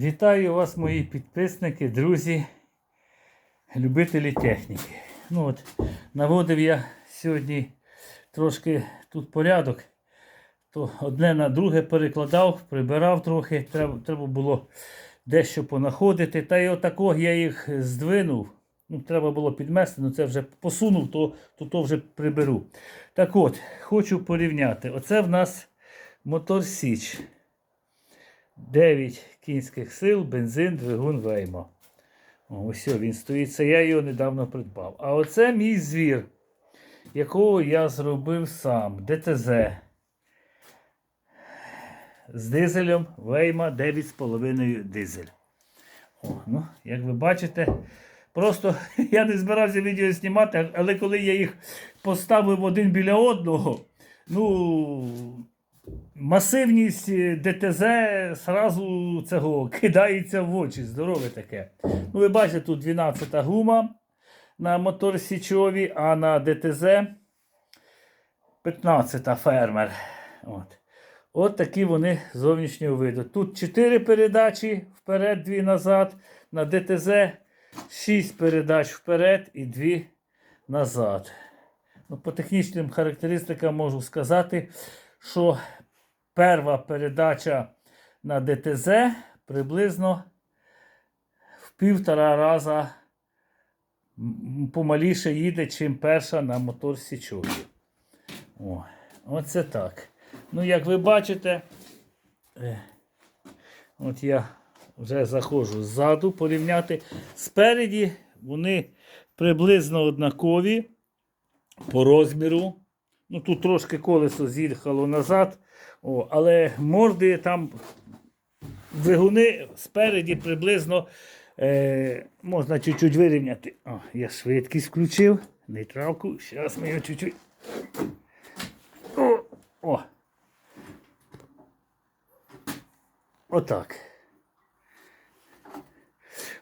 Вітаю вас, мої підписники, друзі, любителі техніки. Ну от, Наводив я сьогодні трошки тут порядок, то одне на друге перекладав, прибирав трохи, треба, треба було дещо понаходити. Та й отако я їх здвинув. Ну, треба було підмести, але це вже посунув, то, то, то вже приберу. Так от, хочу порівняти. Оце в нас мотор Січ. 9 кінських сил, бензин, двигун Веймо. Ось він стоїть. Це я його недавно придбав. А оце мій звір, якого я зробив сам. ДТЗ. З дизелем Вейма 9,5 дизель. О, ну, як ви бачите, просто я не збирався відео знімати, але коли я їх поставив один біля одного, ну. Масивність е, ДТЗ зразу цього кидається в очі. Здорове таке. Ну, ви бачите, тут 12 гума на мотор Січові, а на ДТЗ 15 фермер. От. От такі вони зовнішнього виду. Тут 4 передачі вперед, 2 назад. На ДТЗ 6 передач вперед і 2 назад. Ну, по технічним характеристикам можу сказати, що перша передача на ДТЗ приблизно в півтора раза помаліше їде, чим перша на мотор Січові. Оце так. Ну, як ви бачите, е, от я вже заходжу ззаду порівняти. Спереді вони приблизно однакові по розміру. Ну, тут трошки колесо з'їхало назад, о, але морди там двигуни спереді приблизно е, можна чуть-чуть вирівняти. О, я швидкість включив, нейтралку. Зараз ми його чуть-чуть. О, о. Отак.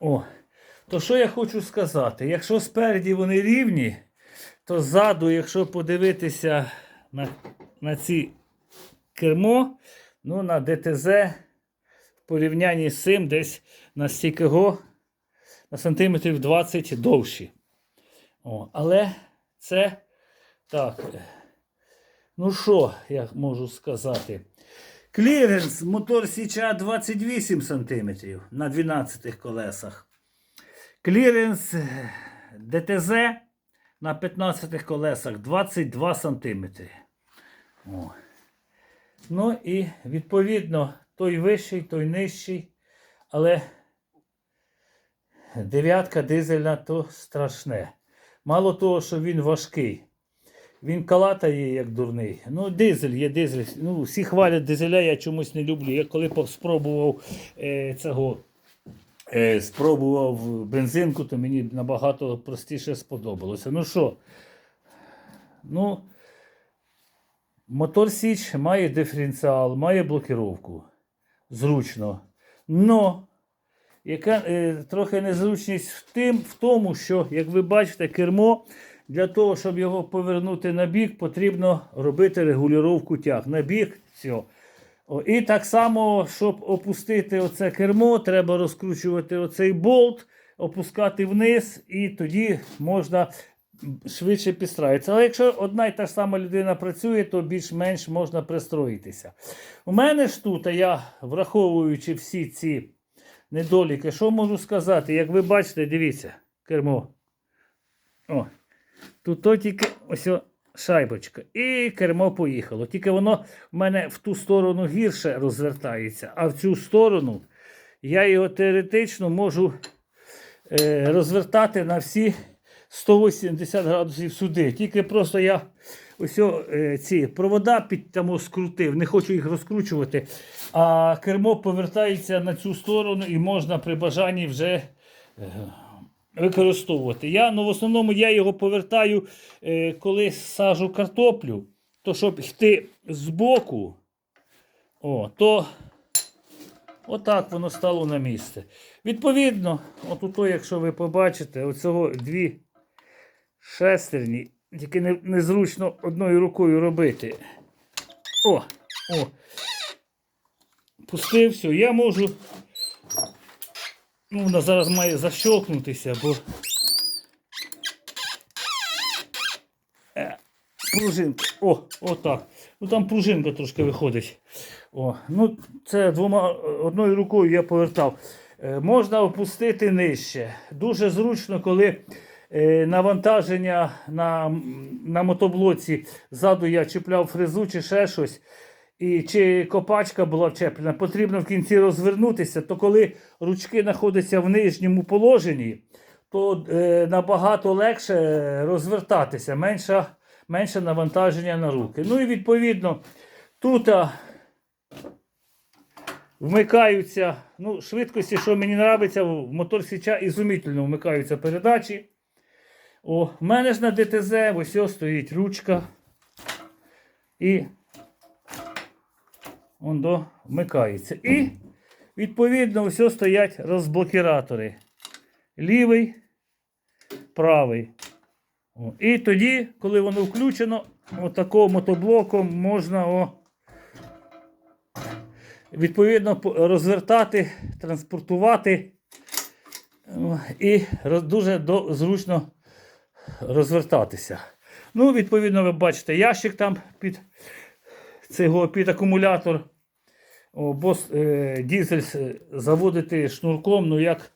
О. То що я хочу сказати? Якщо спереді вони рівні, то ззаду, якщо подивитися на, на ці кермо, ну на ДТЗ в порівнянні з цим десь на стільки на сантиметрів 20 довші. О, але це так. Ну що, я можу сказати? Кліренс мотор Січа 28 см на 12 колесах. Кліренс ДТЗ на 15 колесах 22 см. О. Ну і відповідно той вищий, той нижчий. Але дев'ятка дизельна то страшне. Мало того, що він важкий. Він калатає, як дурний. Ну, дизель є дизель. Ну, всі хвалять дизеля, я чомусь не люблю. Я коли спробував е, цього спробував бензинку, то мені набагато простіше сподобалося. Ну що? Ну, мотор Січ має диференціал, має блокировку. Зручно. Но яка е, трохи незручність в, тим, в тому, що, як ви бачите, кермо для того, щоб його повернути на бік, потрібно робити регулювання тяг. На бік, все. І так само, щоб опустити оце кермо, треба розкручувати оцей болт, опускати вниз, і тоді можна швидше підстраюватися. Але якщо одна і та ж сама людина працює, то більш-менш можна пристроїтися. У мене ж тут, я враховуючи всі ці недоліки, що можу сказати? Як ви бачите, дивіться, кермо. О, тут то тільки ось шайбочка. І кермо поїхало. Тільки воно в мене в ту сторону гірше розвертається, а в цю сторону я його теоретично можу е, розвертати на всі 180 градусів сюди. Тільки просто я ось е, ці провода під тому скрутив, не хочу їх розкручувати. А кермо повертається на цю сторону і можна при бажанні вже. е, використовувати. Я, ну, в основному я його повертаю, е, коли сажу картоплю, то щоб йти збоку, о, то отак воно стало на місце. Відповідно, от то, якщо ви побачите, оцього дві шестерні, тільки не, незручно одною рукою робити. О, о. Пустив все. Я можу Ну, вона зараз має защолкнутися, бо. Е, Пружинка. О, отак. Ну там пружинка трошки виходить. О, ну це двома одною рукою я повертав. Е, можна опустити нижче. Дуже зручно, коли е, навантаження на, на мотоблоці ззаду я чіпляв фрезу чи ще щось. І чи копачка була вчеплена, потрібно в кінці розвернутися, то коли ручки знаходяться в нижньому положенні, то е, набагато легше розвертатися, менше, менше навантаження на руки. Ну і відповідно тут вмикаються ну, швидкості, що мені подобається, в мотор Січа ізумітельно вмикаються передачі. В мене ж на ДТЗ ось ось стоїть ручка. І он до вмикається. І відповідно все стоять розблокіратори. Лівий, правий. І тоді, коли воно включено, отакого мотоблоком можна о, відповідно розвертати, транспортувати і дуже до, зручно розвертатися. Ну, відповідно, ви бачите, ящик там під цього під акумулятор. О, бо е, дізель заводити шнурком, ну як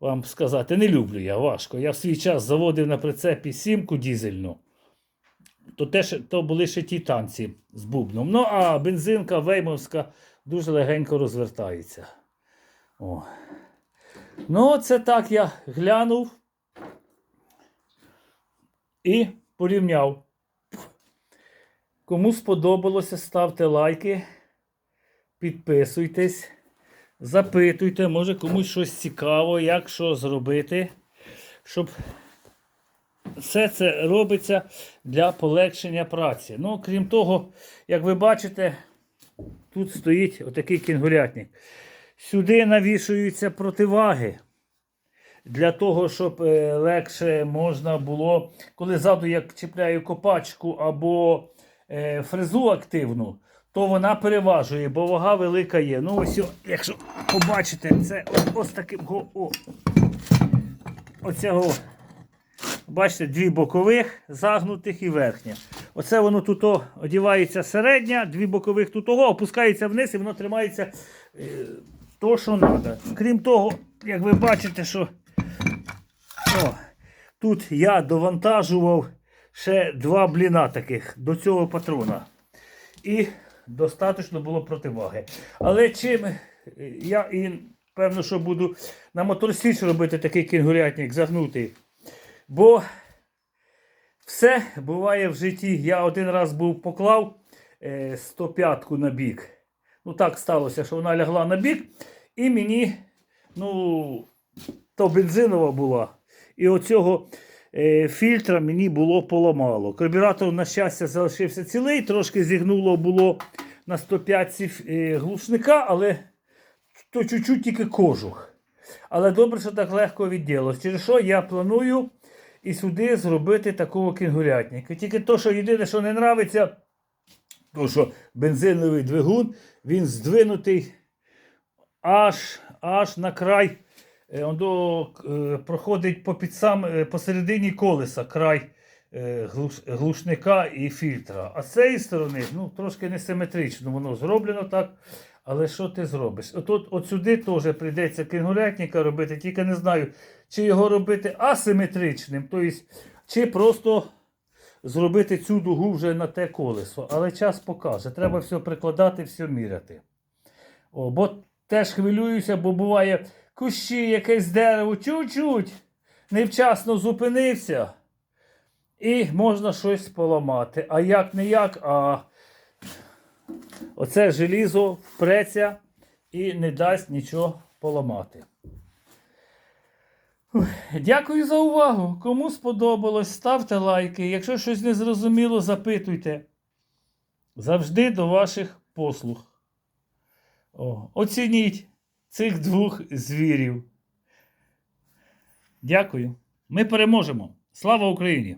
вам сказати, не люблю я важко. Я в свій час заводив на прицепі сімку дізельну. То, теж, то були ще ті танці з бубном. Ну, а бензинка веймовська дуже легенько розвертається. О. Ну, це так я глянув і порівняв. Кому сподобалося, ставте лайки, підписуйтесь, запитуйте, може комусь щось цікаво, як що зробити, щоб все це робиться для полегшення праці. Ну, крім того, як ви бачите, тут стоїть отакий кінгурятник. Сюди навішуються противаги. Для того, щоб е, легше можна було, коли ззаду я чіпляю копачку або фрезу активну, то вона переважує, бо вага велика є. Ну, ось, якщо побачите, це ось, таким. О, оцього. Бачите, дві бокових, загнутих і верхня. Оце воно тут о, одівається середня, дві бокових тут того, опускається вниз і воно тримається е, то, що треба. Крім того, як ви бачите, що о, тут я довантажував ще два бліна таких до цього патрона. І достатньо було противаги. Але чим е, я і певно, що буду на моторсіч робити такий кінгурятник загнутий. Бо все буває в житті. Я один раз був поклав е, 105-ку на бік. Ну так сталося, що вона лягла на бік, і мені, ну, то бензинова була. І оцього е, фільтра мені було поламало. Карбюратор, на щастя, залишився цілий, трошки зігнуло було на 105 е, глушника, але то чуть-чуть тільки кожух. Але добре, що так легко відділилось. Через що я планую і сюди зробити такого кінгурятника. Тільки то, що єдине, що не нравиться, то що бензиновий двигун, він здвинутий аж, аж на край. Е, Он до, е, проходить по під сам, е, посередині колеса край е, глушника і фільтра. А з цієї сторони ну, трошки несиметрично воно зроблено так. Але що ти зробиш? От, от сюди теж прийдеться кінгурятника робити, тільки не знаю, чи його робити асиметричним, тобто, чи просто зробити цю дугу вже на те колесо. Але час покаже. Треба все прикладати, все міряти. О, бо теж хвилююся, бо буває кущі, якесь дерево, чуть-чуть невчасно зупинився. І можна щось поламати. А як не як, а оце желізо впреться і не дасть нічого поламати. Дякую за увагу. Кому сподобалось, ставте лайки. Якщо щось не зрозуміло, запитуйте. Завжди до ваших послуг. О, оцініть цих двох звірів. Дякую. Ми переможемо. Слава Україні!